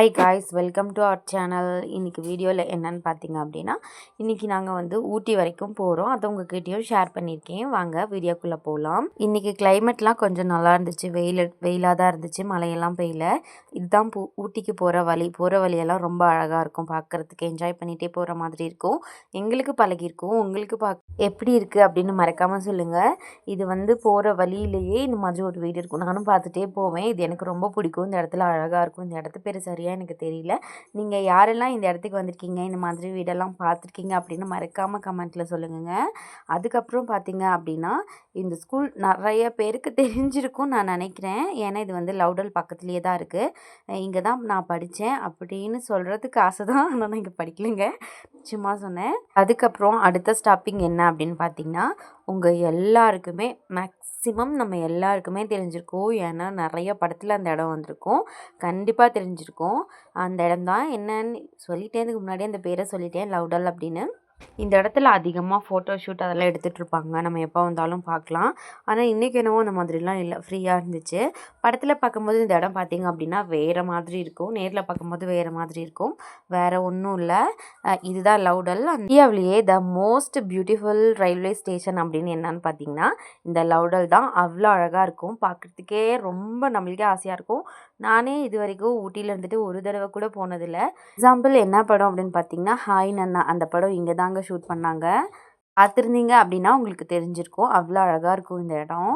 Hi guys welcome to our channel இன்றைக்கி வீடியோவில் என்னென்னு பார்த்தீங்க அப்படின்னா இன்றைக்கி நாங்கள் வந்து ஊட்டி வரைக்கும் போகிறோம் அதை உங்ககிட்டயும் ஷேர் பண்ணியிருக்கேன் வாங்க வீடியோக்குள்ளே போகலாம் இன்றைக்கி கிளைமேட்லாம் கொஞ்சம் நல்லா இருந்துச்சு. வெயில் வெயிலாக தான் இருந்துச்சு. மழையெல்லாம் பெய்யல. இதுதான் பூ ஊட்டிக்கு போகிற வழி. போகிற வழியெல்லாம் ரொம்ப அழகாக இருக்கும். பார்க்குறதுக்கு என்ஜாய் பண்ணிகிட்டே போகிற மாதிரி இருக்கும். எங்களுக்கு பழகிருக்கும் உங்களுக்கு பா எப்படி இருக்குது அப்படின்னு மறக்காமல் சொல்லுங்கள் இது வந்து போகிற வழியிலேயே இந்த மாதிரி ஒரு வீடு இருக்கும். நானும் பார்த்துட்டே போவேன். இது எனக்கு ரொம்ப பிடிக்கும். இந்த இடத்துல அழகாக இருக்கும். இந்த இடத்து பேர் சரியாக எனக்கு தெரியல. நீங்கள் யாரெல்லாம் இந்த இடத்துக்கு வந்திருக்கீங்க இந்த மாதிரி வீடெல்லாம் பார்த்துருக்கீங்க அப்படின்னு மறக்காமல் கமெண்ட்டில் சொல்லுங்கங்க. அதுக்கப்புறம் பார்த்தீங்க அப்படின்னா இந்த ஸ்கூல் நிறைய பேருக்கு தெரிஞ்சிருக்கும் நான் நினைக்கிறேன். ஏன்னா இது வந்து லவுடல் பக்கத்துலேயே தான் இருக்குது இங்கே தான் நான் படித்தேன் அப்படின்னு சொல்கிறதுக்கு ஆசை தான். ஆனால் நான் இங்கே படிக்கலைங்க. சும்மா சொன்னேன். அதுக்கப்புறம் அடுத்த ஸ்டாப்பிங் என்ன அப்படின்னு பார்த்தீங்கன்னா உங்கள் எல்லாருக்குமே மேக்ஸிமம் நம்ம எல்லாருக்குமே தெரிஞ்சிருக்கும். ஏன்னா நிறைய படத்தில் அந்த இடம் வந்திருக்கும். கண்டிப்பாக தெரிஞ்சிருக்கும். அந்த இடம் தான் என்னன்னு சொல்லிட்டேன் இதுக்கு முன்னாடியே அந்த பேரை சொல்லிட்டேன் லவ்டல் அப்படின்னு. இந்த இடத்துல அதிகமாக ஃபோட்டோ ஷூட் அதெல்லாம் எடுத்துகிட்டு இருப்பாங்க நம்ம எப்போ வந்தாலும் பார்க்கலாம். ஆனால் இன்றைக்கி என்னவோ அந்த மாதிரிலாம் இல்லை. ஃப்ரீயாக இருந்துச்சு. படத்தில் பார்க்கும்போது இந்த இடம் பார்த்திங்க அப்படின்னா வேறு மாதிரி இருக்கும். நேரில் பார்க்கும்போது வேறு மாதிரி இருக்கும். வேறு ஒன்றும் இல்லை. இதுதான் லவுடல். இந்தியாவிலேயே the most beautiful railway station அப்படின்னு என்னன்னு பார்த்தீங்கன்னா இந்த லவுடல் தான். அவ்வளோ அழகாக இருக்கும். பார்க்குறதுக்கே ரொம்ப நம்மளுக்கே ஆசையாக இருக்கும். நானே இது வரைக்கும் ஊட்டியில் இருந்துட்டு ஒரு தடவை கூட போனதில்லை. எக்ஸாம்பிள் என்ன படம் அப்படின்னு பார்த்தீங்கன்னா ஹாய் நன்னா அந்த படம் இங்கே தாங்க ஷூட் பண்ணாங்க. பார்த்துருந்தீங்க அப்படின்னா உங்களுக்கு தெரிஞ்சிருக்கும். அவ்வளோ அழகாக இருக்கும் இந்த இடம்.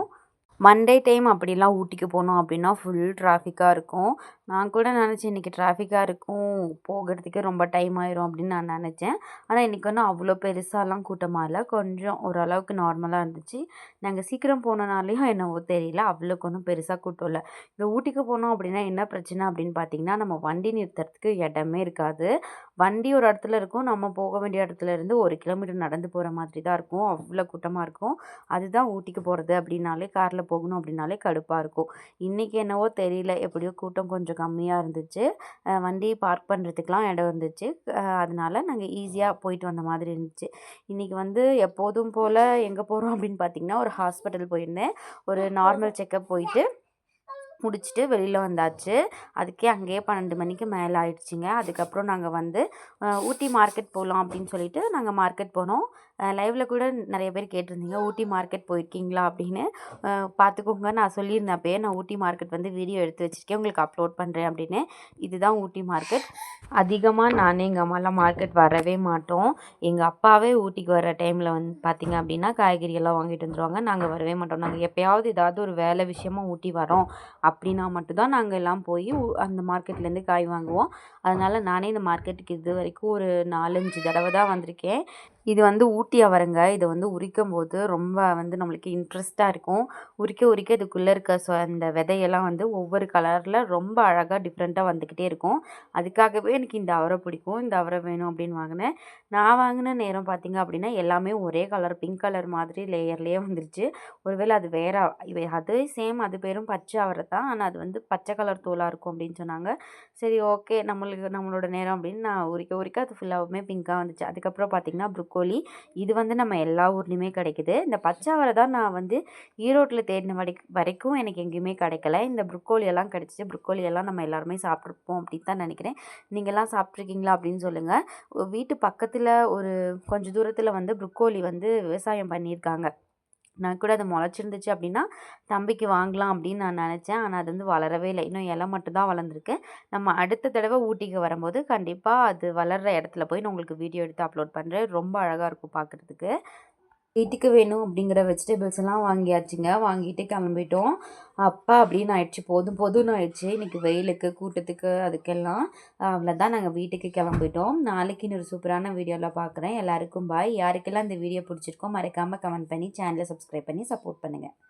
மண்டே டைம் அப்படிலாம் ஊட்டிக்கு போனோம் அப்படின்னா ஃபுல் டிராஃபிக்காக இருக்கும். நான் கூட நினச்சேன் இன்றைக்கி டிராஃபிக்காக இருக்கும் போகிறதுக்கே ரொம்ப டைம் ஆயிரும் அப்படின்னு நான் நினச்சேன். ஆனால் இன்றைக்கி வந்து அவ்வளோ பெருசாலாம் கூட்டமாக இல்லை. கொஞ்சம் ஓரளவுக்கு நார்மலாக இருந்துச்சு. நாங்கள் சீக்கிரம் போனனாலேயும் என்னவோ தெரியல. அவ்வளோக்கு ஒன்றும் பெருசாக கூட்டம் இல்லை. இந்த ஊட்டிக்கு போனோம் அப்படின்னா என்ன பிரச்சனை அப்படின்னு பார்த்தீங்கன்னா நம்ம வண்டி நிறுத்துறதுக்கு இடமே இருக்காது. வண்டி ஒரு இடத்துல இருக்கும். நம்ம போக வேண்டிய இடத்துல இருந்து ஒரு கிலோமீட்டர் நடந்து போகிற மாதிரி தான் இருக்கும். அவ்வளோ கூட்டமாக இருக்கும். அதுதான் ஊட்டிக்கு போகிறது அப்படின்னாலே காரில் போகணும் அப்படின்னாலே கடுப்பாக இருக்கும். இன்றைக்கி என்னவோ தெரியல. எப்படியோ கூட்டம் கொஞ்சம் கொஞ்சம் கம்மியாக இருந்துச்சு. வண்டி பார்க் பண்ணுறதுக்குலாம் இடம் இருந்துச்சு. அதனால நாங்கள் ஈஸியாக போயிட்டு வந்த மாதிரி இருந்துச்சு. இன்றைக்கி வந்து எப்போதும் போல் எங்கே போகிறோம் அப்படின்னு பார்த்திங்கன்னா ஒரு ஹாஸ்பிட்டல் போயிருந்தேன். ஒரு நார்மல் செக்கப் போயிட்டு முடிச்சுட்டு வெளியில் வந்தாச்சு. அதுக்கே அங்கேயே பன்னெண்டு மணிக்கு மேலே ஆயிடுச்சுங்க. அதுக்கப்புறம் நாங்கள் வந்து ஊட்டி மார்க்கெட் போகலாம் அப்படின்னு சொல்லிட்டு நாங்கள் மார்க்கெட் போனோம். லைவில் கூட நிறைய பேர் கேட்டிருந்தீங்க ஊட்டி மார்க்கெட் போயிருக்கீங்களா? அப்படின்னு. பார்த்துக்கோங்க. நான் சொல்லியிருந்தேன் அப்பயே நான் ஊட்டி மார்க்கெட் வந்து வீடியோ எடுத்து வச்சுருக்கேன். உங்களுக்கு அப்லோட் பண்ணுறேன் அப்படின்னு. இதுதான் ஊட்டி மார்க்கெட். அதிகமாக நான் எங்கள் அம்மாலாம் மார்க்கெட் வரவே மாட்டோம். எங்கள் அப்பாவே ஊட்டிக்கு வர டைமில் வந்து பார்த்திங்க அப்படின்னா காய்கறியெல்லாம் வாங்கிட்டு வந்துடுவாங்க நாங்கள் வரவே மாட்டோம். நாங்கள் எப்போயாவது ஏதாவது ஒரு வேலை விஷயமா ஊட்டி வரோம். அப்படின்னா மட்டும்தான் நாங்கள் எல்லாம் போய் அந்த மார்க்கெட்லேருந்து காய் வாங்குவோம். அதனால் நானே இந்த மார்க்கெட்டுக்கு இது வரைக்கும் ஒரு நாலஞ்சு தடவை தான் வந்திருக்கேன். இது வந்து ஊட்டி அவரைங்க. இதை வந்து உரிக்கும் போது ரொம்ப வந்து நம்மளுக்கு இன்ட்ரெஸ்ட்டாக இருக்கும். உரிக்க உரிக்க இதுக்குள்ளே இருக்க ஸோ அந்த விதையெல்லாம் வந்து ஒவ்வொரு கலரில் ரொம்ப அழகாக டிஃப்ரெண்ட்டாக வந்துக்கிட்டே இருக்கும். அதுக்காகவே எனக்கு இந்த அவரை பிடிக்கும். இந்த அவரை வேணும் அப்படின்னு வாங்கினேன். நான் வாங்கின நேரம் பார்த்திங்க அப்படின்னா எல்லாமே ஒரே கலர் பிங்க் கலர் மாதிரி லேயர்லேயே வந்துருச்சு. ஒருவேளை அது வேற அது சேம் அது பேரும் பச்சை அவரை தான். ஆனால் அது வந்து பச்சை கலர் தோலாக இருக்கும் அப்படின்னு சொன்னாங்க. சரி ஓகே. நம்மளுக்கு நம்மளோட நேரம் அப்படின்னு நான் உரிக்க உரிக்க அது ஃபுல்லாகவுமே பிங்க்காக வந்துச்சு. அதுக்கப்புறம் பார்த்திங்கன்னா ப்ரொக்கோலி இது வந்து நம்ம எல்லா ஊர்லேயுமே கிடைக்குது. இந்த பச்சை தான் நான் வந்து ஈரோட்டில் தேடின வரை வரைக்கும் எனக்கு எங்கேயுமே கிடைக்கல. இந்த ப்ரொக்கோலி எல்லாம் கிடச்சிச்சு. ப்ரொக்கோலி எல்லாம் நம்ம எல்லாருமே சாப்பிட்ருப்போம் அப்படின்னு தான் நினைக்கிறேன். நீங்கள்லாம் சாப்பிட்ருக்கீங்களா அப்படின்னு சொல்லுங்கள் வீட்டு பக்கத்தில் ஒரு கொஞ்சம் தூரத்தில் வந்து ப்ரொக்கோலி வந்து விவசாயம் பண்ணியிருக்காங்க. நான் கூட அது முளைச்சிருந்துச்சு அப்படின்னா தம்பிக்கு வாங்கலாம் அப்படின்னு நான் நினச்சேன். ஆனால் அது வந்து வளரவே இல்லை. இன்னும் இலை மட்டும்தான் வளர்ந்துருக்கு. நம்ம அடுத்த தடவை ஊட்டிக்கு வரும்போது கண்டிப்பாக அது வளர்கிற இடத்துல போய் நான் உங்களுக்கு வீடியோ எடுத்து அப்லோட் பண்ணுறேன் ரொம்ப அழகாக இருக்கும் பார்க்குறதுக்கு. வீட்டுக்கு வேணும் அப்படிங்கிற வெஜிடபிள்ஸ் எல்லாம் வாங்கியாச்சுங்க. வாங்கிட்டு கிளம்பிட்டோம். அப்பா அப்படின்னு ஆயிடுச்சு. போதும் போதும்னு ஆயிடுச்சு. இன்றைக்கி வெயிலுக்கு கூட்டத்துக்கு அதுக்கெல்லாம். அவ்வளோதான் நாங்கள் வீட்டுக்கு கிளம்பிட்டோம். நாளைக்கு இன்னொரு சூப்பரான வீடியோவில் பார்க்குறேன் எல்லாருக்கும் பாய் யாருக்கெல்லாம் இந்த வீடியோ பிடிச்சிருக்கோ மறக்காமல் கமெண்ட் பண்ணி சேனலை சப்ஸ்கிரைப் பண்ணி சப்போர்ட் பண்ணுங்கள்